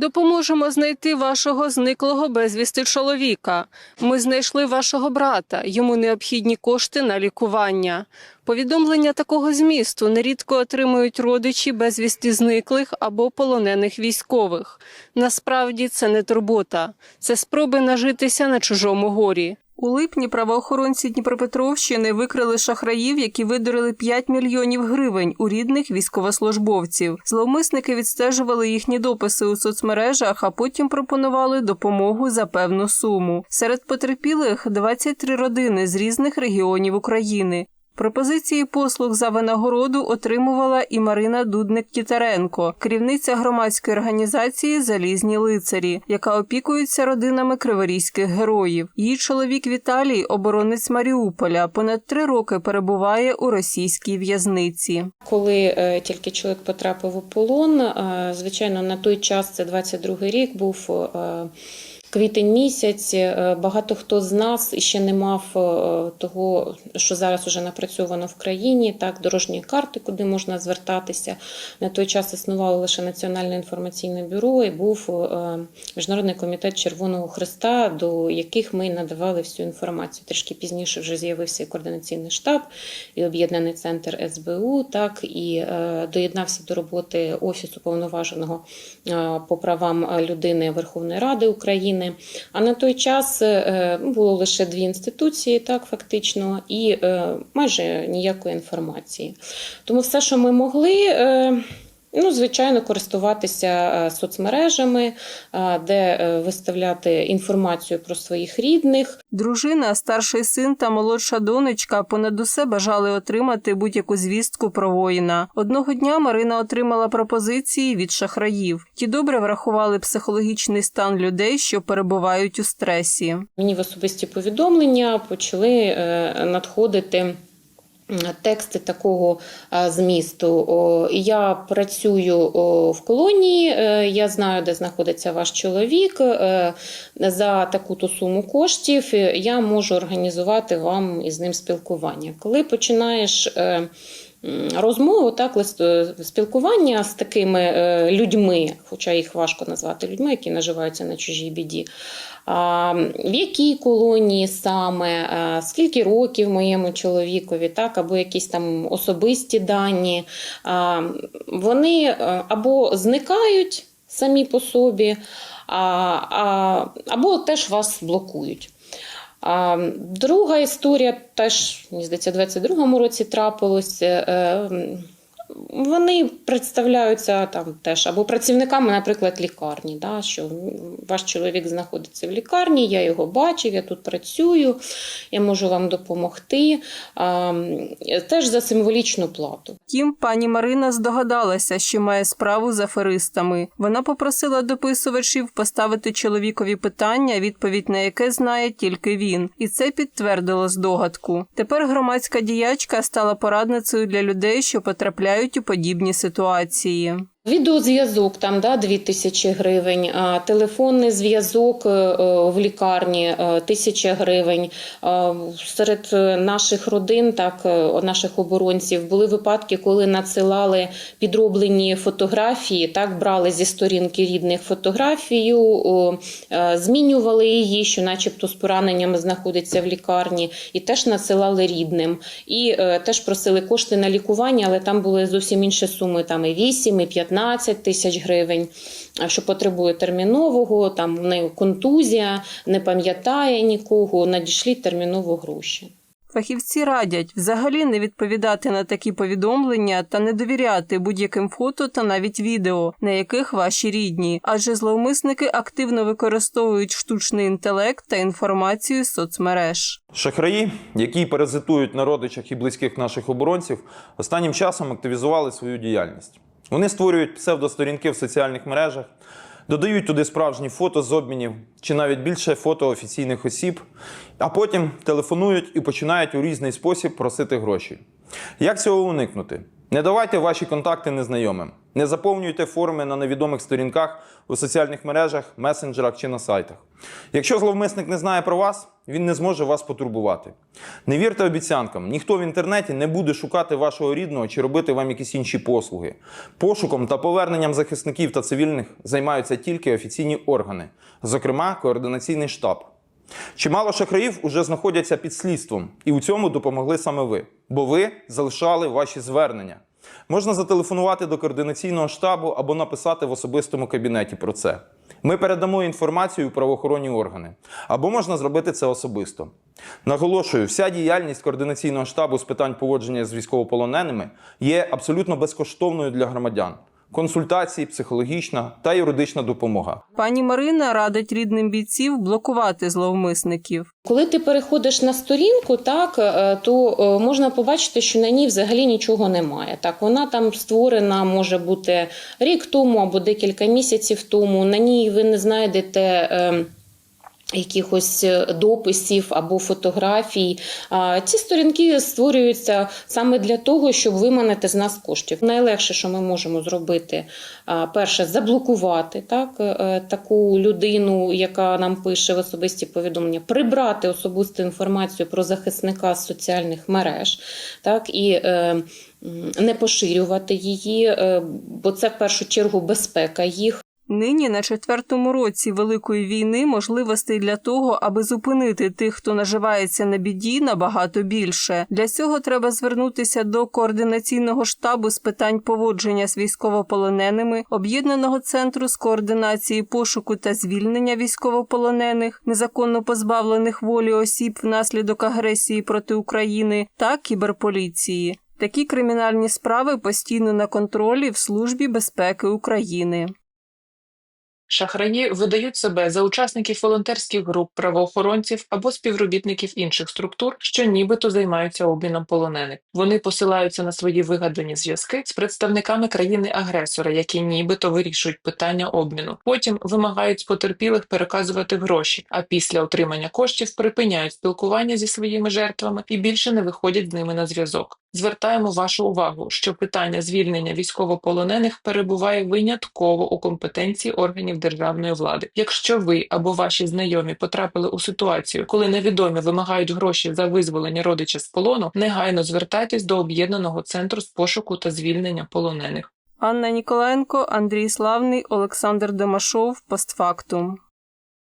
Допоможемо знайти вашого зниклого безвісти чоловіка. Ми знайшли вашого брата. Йому необхідні кошти на лікування. Повідомлення такого змісту нерідко отримують родичі безвісти зниклих або полонених військових. Насправді це не турбота, це спроби нажитися на чужому горі. У липні правоохоронці Дніпропетровщини викрили шахраїв, які видурили 5 мільйонів гривень у рідних військовослужбовців. Зловмисники відстежували їхні дописи у соцмережах, а потім пропонували допомогу за певну суму. Серед потерпілих 23 родини з різних регіонів України. Пропозиції послуг за винагороду отримувала і Марина Дудник-Тітаренко, керівниця громадської організації Залізні лицарі, яка опікується родинами криворізьких героїв. Її чоловік Віталій, оборонець Маріуполя, понад три роки перебуває у російській в'язниці. Коли е, тільки чоловік потрапив у полон, е, звичайно, на той час, це 22-й рік, був е, квітень місяць. е, Багато хто з нас ще не мав е, того, що зараз уже напрацьовано в країні, так, дорожньої карти, куди можна звертатися. На той час існувало лише Національне інформаційне бюро і був е, Міжнародний комітет Червоного Христа, до яких ми надавали всю інформацію. Трішки пізніше вже з'явився і координаційний штаб, і об'єднаний центр СБУ, так і доєднався до роботи Офісу повноваженого по правам людини Верховної Ради України. А на той час е, було лише дві інституції, так фактично, і е, майже ніякої інформації. Тому все, що ми могли. Ну, звичайно, користуватися е, соцмережами, е, де е, виставляти інформацію про своїх рідних, Дружина, старший син та молодша донечка понад усе бажали отримати будь-яку звістку про воїна. Одного дня Марина отримала пропозиції від шахраїв. Ті добре врахували психологічний стан людей, що перебувають у стресі. Мені в особисті повідомлення почали надходити. Тексти такого е, змісту. Я працюю в колонії, е, я знаю, де знаходиться ваш чоловік. е, За таку-то суму коштів я можу організувати вам із ним спілкування. Коли починаєш розмову, так, е, спілкування з такими е, людьми, хоча їх важко назвати людьми, які наживаються на чужій біді. В якій колонії саме, скільки років моєму чоловікові, так, або якісь там особисті дані, вони е, або зникають самі по собі, або теж вас блокують. А, друга історія теж, мені здається, у 22-му році трапилось. Вони представляються там теж або працівниками, наприклад, лікарні, да, що ваш чоловік знаходиться в лікарні, я його бачив, я тут працюю, я можу вам допомогти. А, теж за символічну плату. Втім, пані Марина здогадалася, що має справу з аферистами. Вона попросила дописувачів поставити чоловікові питання, відповідь на яке знає тільки він, і це підтвердило здогадку. Тепер громадська діячка стала порадницею для людей, що потрапляють у подібні ситуації. Відеозв'язок там да, 2 тисячі гривень, телефонний зв'язок е, е, в лікарні е, тисяча гривень. Серед наших родин, так, наших оборонців, були випадки, коли надсилали підроблені фотографії, так, брали зі сторінки рідних фотографію, змінювали її, що начебто з пораненнями знаходиться в лікарні, і теж надсилали рідним. І теж просили кошти на лікування, але там були зовсім інші суми, там і 8, і 15 тисяч гривень, а що потребує термінового, там в неї контузія, не пам'ятає нікого, надішліть терміново гроші. Фахівці радять взагалі не відповідати на такі повідомлення та не довіряти будь-яким фото та навіть відео, на яких ваші рідні, адже зловмисники активно використовують штучний інтелект та інформацію з соцмереж. Шахраї, які паразитують на родичах і близьких наших оборонців, останнім часом активізували свою діяльність. Вони створюють псевдосторінки в соціальних мережах, додають туди справжні фото з обмінів чи навіть більше фото офіційних осіб, а потім телефонують і починають у різний спосіб просити гроші. Як цього уникнути? Не давайте ваші контакти незнайомим. Не заповнюйте форми на невідомих сторінках у соціальних мережах, месенджерах чи на сайтах. Якщо зловмисник не знає про вас, він не зможе вас потурбувати. Не вірте обіцянкам, ніхто в інтернеті не буде шукати вашого рідного чи робити вам якісь інші послуги. Пошуком та поверненням захисників та цивільних займаються тільки офіційні органи, зокрема координаційний штаб. Чимало шахраїв уже знаходяться під слідством, і у цьому допомогли саме ви, бо ви залишали ваші звернення. Можна зателефонувати до координаційного штабу або написати в особистому кабінеті про це. Ми передамо інформацію у правоохоронні органи, або можна зробити це особисто. Наголошую, вся діяльність координаційного штабу з питань поводження з військовополоненими є абсолютно безкоштовною для громадян. Консультації, психологічна та юридична допомога. Пані Марина радить рідним бійців блокувати зловмисників. Коли ти переходиш на сторінку, так е, то е, можна побачити, що на ній взагалі нічого немає. Так, вона там створена може бути рік тому або декілька місяців тому. На ній ви не знайдете. Е, Якихось е, дописів або фотографій. Ці сторінки створюються саме для того, щоб виманити з нас коштів. Найлегше, що ми можемо зробити, перше, заблокувати так, е, таку людину, яка нам пише в особисті повідомлення, прибрати особисту інформацію про захисника з соціальних мереж, так, і е, не поширювати її, е, бо це в першу чергу безпека їх. Нині на четвертому році великої війни можливостей для того, аби зупинити тих, хто наживається на біді, набагато більше. Для цього треба звернутися до координаційного штабу з питань поводження з військовополоненими, об'єднаного центру з координації пошуку та звільнення військовополонених, незаконно позбавлених волі осіб внаслідок агресії проти України та кіберполіції. Такі кримінальні справи постійно на контролі в Службі безпеки України. Шахраї видають себе за учасників волонтерських груп, правоохоронців або співробітників інших структур, що нібито займаються обміном полонених. Вони посилаються на свої вигадані зв'язки з представниками країни-агресора, які нібито вирішують питання обміну. Потім вимагають з потерпілих переказувати гроші, а після отримання коштів припиняють спілкування зі своїми жертвами і більше не виходять з ними на зв'язок. Звертаємо вашу увагу, що питання звільнення військовополонених перебуває винятково у компетенції органів державної влади. Якщо ви або ваші знайомі потрапили у ситуацію, коли невідомі вимагають гроші за визволення родича з полону, негайно звертайтесь до об'єднаного центру з пошуку та звільнення полонених. Анна Ніколаєнко, Андрій Славний, Олександр Домашов. Постфактум.